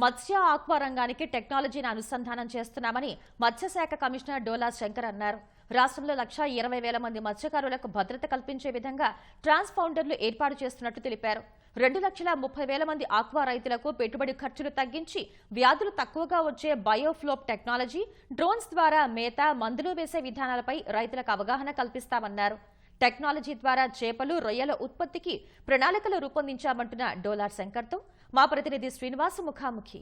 మత్స్య ఆక్వా రంగానికి టెక్నాలజీని అనుసంధానం చేస్తున్నామని మత్స్యశాఖ కమిషనర్ డోలా శంకర్ అన్నారు. రాష్ట్రంలో లక్ష ఇరవై వేల మంది మత్స్యకారులకు భద్రత కల్పించే విధంగా ట్రాన్స్పౌండర్లు ఏర్పాటు చేస్తున్నట్టు తెలిపారు. రెండు లక్షల ముప్పై వేల మంది ఆక్వా రైతులకు పెట్టుబడి ఖర్చులు తగ్గించి వ్యాధులు తక్కువగా వచ్చే బయోఫ్లోప్ టెక్నాలజీ డ్రోన్స్ ద్వారా మేత మందులు వేసే విధానాలపై రైతులకు అవగాహన కల్పిస్తామన్నారు. టెక్నాలజీ ద్వారా చేపలు రొయ్యల ఉత్పత్తికి ప్రణాళికలు రూపొందించామంటున్న డోలార్ శంకర్తో మా ప్రతినిధి శ్రీనివాస్ ముఖాముఖి.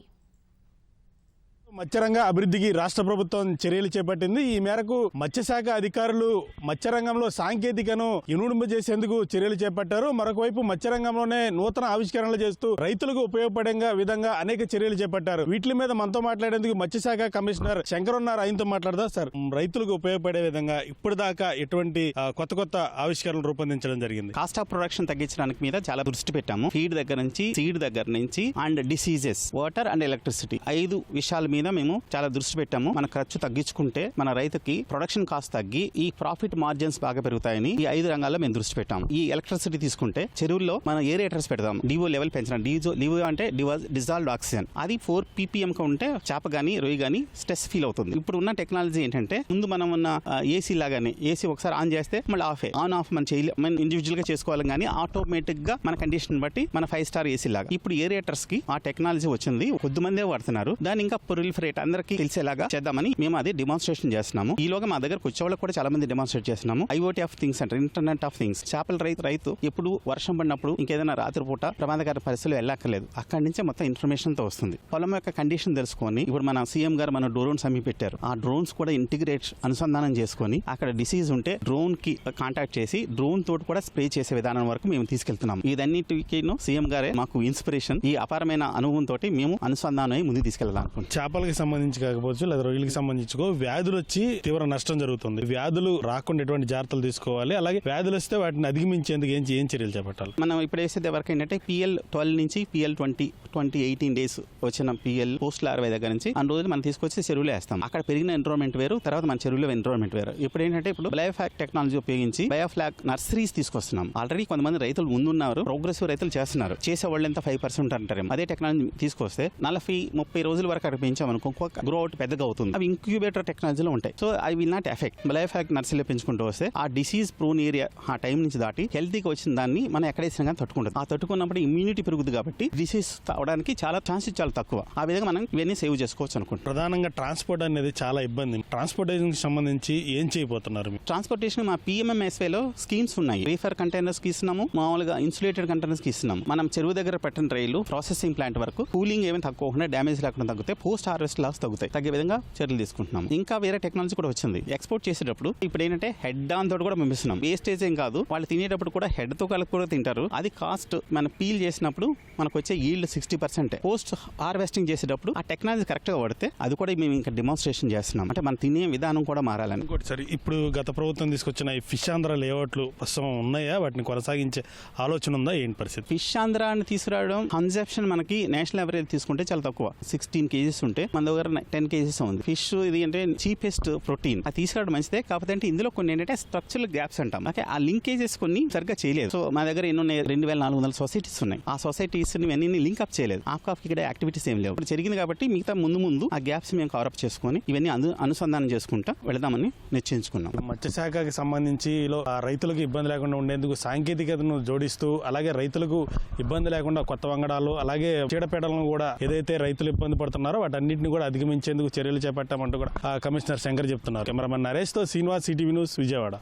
మత్స్యరంగ అభివృద్ధికి రాష్ట్ర ప్రభుత్వం చర్యలు చేపట్టింది. ఈ మేరకు మత్స్యశాఖ అధికారులు మత్స్యరంగంలో సాంకేతికను ఇనుడింప చేసేందుకు చర్యలు చేపట్టారు. మరొక వైపు మత్స్యరంగంలోనే నూతన ఆవిష్కరణలు చేస్తూ రైతులకు ఉపయోగపడే విధంగా అనేక చర్యలు చేపట్టారు. వీటి మీద మనతో మాట్లాడేందుకు మత్స్యశాఖ కమిషనర్ శంకర్ ఉన్నారు ఆయనతో మాట్లాడదా సార్. రైతులకు ఉపయోగపడే విధంగా ఇప్పటిదాకా ఎటువంటి కొత్త కొత్త ఆవిష్కరణలు రూపొందించడం జరిగింది? కాస్ట్ ఆఫ్ ప్రొడక్షన్ తగ్గించడానికి మీద చాలా దృష్టి పెట్టాము. ఫీడ్ దగ్గర నుంచి సీడ్ దగ్గర నుంచి and diseases water and electricity ఐదు విషయాల మీద మేము చాలా దృష్టి పెట్టాము. మన ఖర్చు తగ్గించుకుంటే మన రైతుకి ప్రొడక్షన్ కాస్ట్ తగ్గి ఈ ప్రాఫిట్ మార్జిన్స్ బాగా పెరుగుతాయని ఈ ఐదు రంగాల్లో మేము దృష్టి పెట్టాము. ఈ ఎలక్ట్రిసిటీ తీసుకుంటే చెరువుల్లో మనం ఏరియేటర్స్ పెడదాం. డివో లెవెల్ పెంచడం. డిజో డివో అంటే డిజాల్వ్డ్ ఆక్సిజన్ అది ఫోర్ పీపీఎం కి ఉంటే చేప గానీ రొయ్యి గానీ స్ట్రెస్ ఫీల్ అవుతుంది. ఇప్పుడు ఉన్న టెక్నాలజీ ఏంటంటే ముందు మనం ఉన్న ఏసీ లాగానే ఏసీ ఒకసారి ఆన్ చేస్తే మళ్ళీ ఆఫ్ ఆన్ ఆఫ్ మనం చేయలే మనం ఇండివిజువల్గా చేసుకోవాలి కానీ ఆటోమేటిక్గా మన కండిషన్ బట్టి మన ఫైవ్ స్టార్ ఏసీ లాగా. ఇప్పుడు ఏరియేటర్స్కి ఆ టెక్నాలజీ వచ్చింది. కొద్ది మందే వాడుతున్నారు. దాని ఇంకా రేట్. అందరికీ తెలిసేలాగా చేద్దామని మేము అది డిమాన్స్ట్రేషన్ చేస్తున్నాము. ఈలోగా మా దగ్గర వచ్చే కూడా చాలా మంది డిమాన్స్ట్రేట్ చేస్తున్నాము ఐఓటీ ఆఫ్ థింగ్స్ అంటారు ఇంటర్నెట్ ఆఫ్ థింగ్స్ చేపల రైతు రైతు ఎప్పుడు వర్షం పడినప్పుడు ఇంకేదైనా రాత్రిపూట ప్రమాదకర పరిస్థితులు వెళ్ళక్కర్లేదు. అక్కడి నుంచే మొత్తం ఇన్ఫర్మేషన్తో వస్తుంది. పొలం యొక్క కండిషన్ తెలుసుకొని ఇప్పుడు మన సీఎం గారు మన డ్రోన్స్ అమ్మి పెట్టారు ఆ డ్రోన్స్ కూడా ఇంటిగ్రేట్ అనుసంధానం చేసుకొని అక్కడ డిసీజ్ ఉంటే డ్రోన్కి కాంటాక్ట్ చేసి డ్రోన్ తోటి కూడా స్ప్రే చేసే విధానం వరకు మేము తీసుకెళ్తున్నాం ఇదన్నిటికీ సీఎం గారే మాకు ఇన్స్పిరేషన్ ఈ అపారమైన అనుభవం తోటి మేము అనుసంధానం అయి తీసుకెళ్ళాలనుకుంటున్నాం చేపల చేపలకి సంబంధించి కాకపోవచ్చు లేదా రొయ్యలకి సంబంధించుకో వ్యాధులు వచ్చి తీవ్ర నష్టం జరుగుతుంది. వ్యాధులు రాకుండా ఎటువంటి జాగ్రత్తలు తీసుకోవాలి. అలాగే వ్యాధులు వస్తే వాటిని అధిగమించేందుకు ఏం ఏం చర్యలు చేపట్టాలి మనం ఇప్పుడు వేసేది వరకు ఏంటంటే పిఎల్ ట్వెల్వ్ నుంచి PL twenty twenty eighteen days వచ్చిన పిఎల్ పోస్ట్ అరవై దగ్గర నుంచి అన్ని రోజులు మనం తీసుకొచ్చి చెరువులో వేస్తాం. అక్కడ పెరిగిన ఎన్విరాన్మెంట్ వేరు తర్వాత మన చెరువులో ఎన్విరాన్మెంట్ వేరు. ఇప్పుడు ఏంటంటే ఇప్పుడు బయోఫ్లాక్ టెక్నాలజీ ఉపయోగించి బయోఫ్లాక్ నర్సరీస్ తీసుకొస్తున్నాం. ఆల్రెడీ కొంతమంది రైతులు ముందున్నారు ప్రోగ్రెసివ్ రైతులు చేస్తున్నారు. చేసే వాళ్ళు ఎంత ఫైవ్ పర్సెంట్ అంటారు అదే టెక్నాలజీ తీసుకొస్తే నలభై ముప్పై రోజుల వరకు అక్కడ పెంచామనుకో గ్రో అవుట్ పెద్దగా అవుతుంది అవి ఇంక్యుబేటర్ టెక్నాలజీలో ఉంటాయి. So I will not affect biofloc నర్సరీలో పెంచుకుంటూ వస్తే ఆ డిసీజ్ ప్రోన్ ఏరియా ఆ టైం నుంచి దాటి హెల్తీగా వచ్చిన దాన్ని మనం ఎక్కడేసినా కానీ తట్టుకుంటుంది. ఆ తట్టుకున్నప్పుడు ఇమ్యూనిటీ పెరుగుతుంది కాబట్టి డిసీజ్ అవడానికి చాలా ఛాన్సెస్ చాలా తక్కువ. ఆ విధంగా మనం ఇవన్నీ సేవ్ చేసుకోవచ్చు అనుకుంటున్నాం. ప్రధానంగా ట్రాన్స్పోర్ట్ అనేది చాలా ఇబ్బంది. ట్రాన్స్పోర్టేషన్కి సంబంధించి ఏం చేయబోతున్నారు? ట్రాన్స్పోర్టేషన్ మా PMMSY లో స్కీమ్స్ ఉన్నాయి. రీఫర్ కంటైనర్స్కి ఇస్తున్నాము. మామూలుగా ఇన్సులేటెడ్ కంటైనర్స్కి ఇస్తున్నాము. మనం చెరువు దగ్గర పెట్టిన రైలు ప్రాసెసింగ్ ప్లాంట్ వరకు కూలింగ్ ఏమైనా తక్కువకుండా డ్యామేజ్ లేకుండా తగ్గుతాయి పోస్ట్ హార్వెస్ట్ లాస్ తగ్గుతాయి. తగ్గే విధంగా చర్యలు తీసుకుంటున్నాం ఇంకా వేరే టెక్నాలజీ కూడా వచ్చింది. ఎక్స్పోర్ట్ చేసేటప్పుడు ఇప్పుడు ఏంటంటే హెడ్ ఆన్ తోటి కూడా పంపిస్తున్నాం. వేస్టేజ్ ఏం కాదు. వాళ్ళు తినేటప్పుడు కూడా హెడ్తో కలిపి కూడా తింటారు. అది కాస్ట్ మనం పీల్ చేసినప్పుడు మనకు వచ్చే yield sixty percent post harvesting చేసేటప్పుడు ఆ టెక్నాలజీ కరెక్ట్గా వాడితే అది కూడా మేము ఇంకా డిమాన్స్ట్రేషన్ చేస్తున్నాం. అంటే మనం తినే విధానం కూడా మారాలని. ఇంకోటి సరే ఇప్పుడు గత ప్రభుత్వం తీసుకొచ్చిన ఈ ఫిష్ ఆంధ్ర లేఅవుట్లు ప్రస్తుతం ఉన్నాయా? వాటిని కొనసాగించే ఆలోచన ఉందా? ఏంటి పరిస్థితి? ఫిష్ ఆంధ్ర అని తీసుకురావడం కన్సెప్షన్ మనకి నేషనల్ అవరేజ్ తీసుకుంటే చాలా తక్కువ. సిక్స్టీన్ కేజీస్ ఉంటే మన దగ్గర టెన్ కేజీస్ ఉంది. ఫిష్ ఇది అంటే చీపెస్ట్ ప్రోటీన్ అది తీసుకురావడం మంచిదే కాకపోతే అంటే ఇందులో కొన్ని ఏంటంటే స్ట్రక్చరల్ గ్యాప్స్ అంటాం. ఓకే ఆ లింకేజెస్ కొన్ని సరిగ్గా చేయలేదు. సో మా దగ్గర ఎన్నో రెండు వేల నాలుగు వందల సొసైటీస్ ఉన్నాయి. ఆ సొసైటీస్ ఇవన్నీ లింక్ అప్ చేయలేదు. ఆఫ్ ఆఫ్ ఇక్కడ యాక్టివిటీస్ ఏం లేవు. ఇప్పుడు జరిగింది కాబట్టి మిగతా ముందు ముందు ఆ గ్యాప్స్ మేము కవరప్ చేసుకొని ఇవన్నీ అను అనుసంధానం చేసుకుంటా వెళదామని నిశ్చయించుకున్నాం. మత్స్యశాఖకి సంబంధించి ఆ రైతులకు ఇబ్బంది లేకుండా ఉండేందుకు సాంకేతికతను జోడిస్తూ అలాగే రైతులకు ఇబ్బంది లేకుండా కొత్త వంగడాలు అలాగే చీడపేడలను కూడా ఏదైతే రైతులు ఇబ్బంది పడుతున్నారో వాటన్నిటిని కూడా అధిగమించేందుకు చర్యలు చేపట్టామంటూ కూడా కమిషనర్ శంకర్ చెప్తున్నారు. కెమెరామన్ నరేష్తో శ్రీనివాస్ సిటీవీ న్యూస్ విజయవాడ.